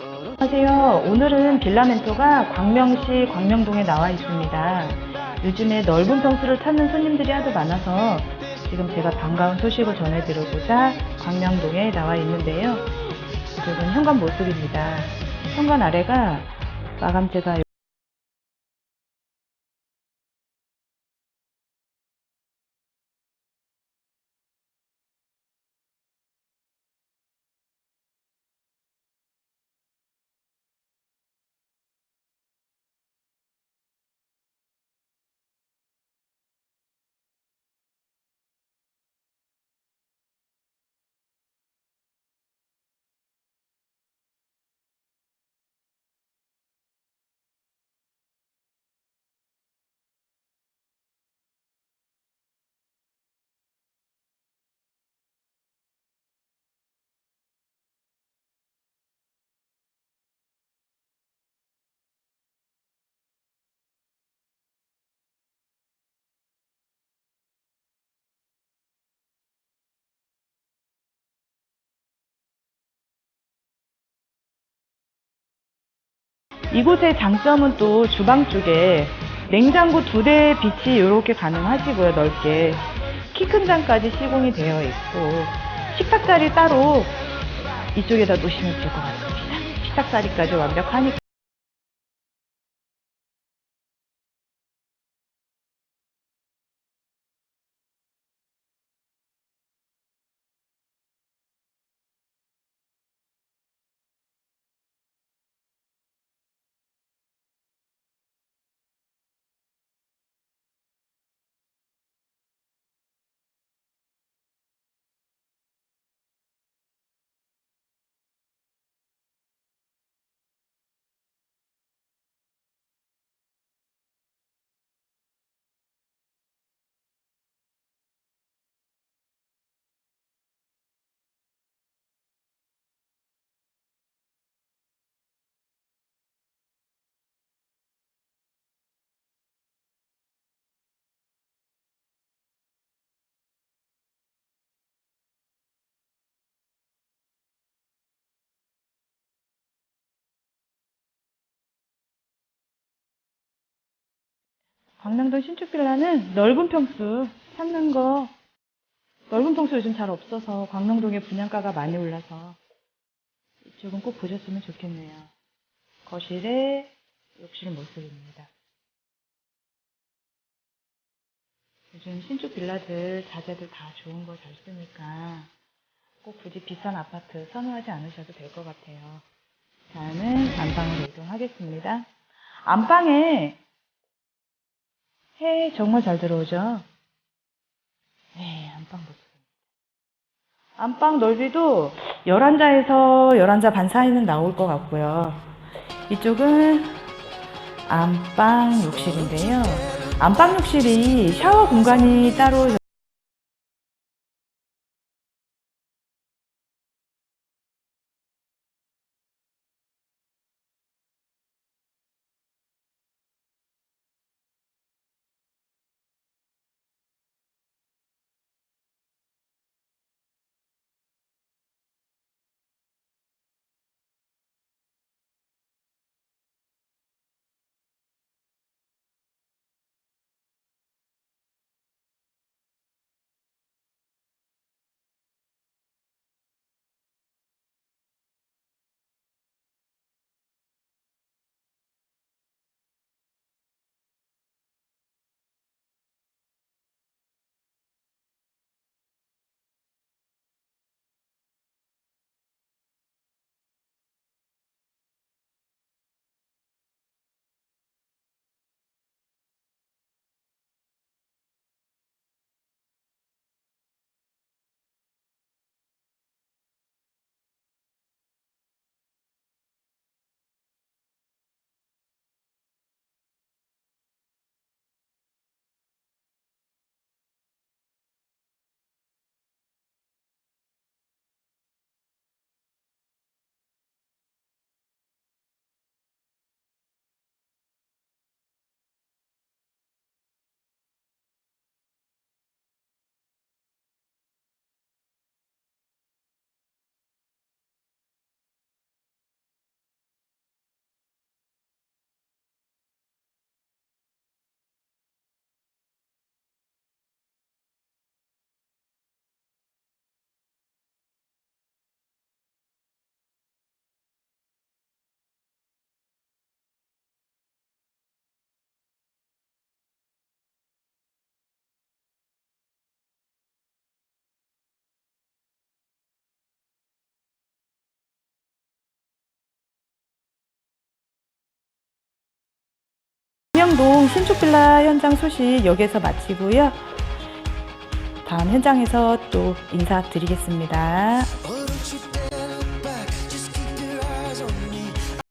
안녕하세요. 오늘은 빌라멘토가 광명시 광명동에 나와 있습니다. 요즘에 넓은 평수를 찾는 손님들이 하도 많아서 지금 제가 반가운 소식을 전해드리고자 광명동에 나와 있는데요. 이쪽은 현관 모습입니다. 현관 아래가 마감재가 이곳의 장점은 또 주방 쪽에 냉장고 두 대 빛이 이렇게 가능하시고요, 넓게. 키 큰 장까지 시공이 되어 있고, 식탁 자리 따로 이쪽에다 놓으시면 될 것 같습니다. 식탁 자리까지 완벽하니까. 광명동 신축빌라는 넓은 평수 찾는 거 넓은 평수 요즘 잘 없어서 광명동에 분양가가 많이 올라서 이쪽은 꼭 보셨으면 좋겠네요. 거실에 욕실 모습입니다. 요즘 신축 빌라들 자재들 다 좋은 거 잘 쓰니까 꼭 굳이 비싼 아파트 선호하지 않으셔도 될 것 같아요. 다음은 안방으로 이동하겠습니다. 안방에 해 정말 잘 들어오죠? 네, 안방 모습. 안방 넓이도 11자에서 11자 반 사이는 나올 것 같고요. 이쪽은 안방 욕실인데요. 안방 욕실이 샤워 공간이 따로 광명동 신축빌라 현장 소식 여기에서 마치고요. 다음 현장에서 또 인사드리겠습니다.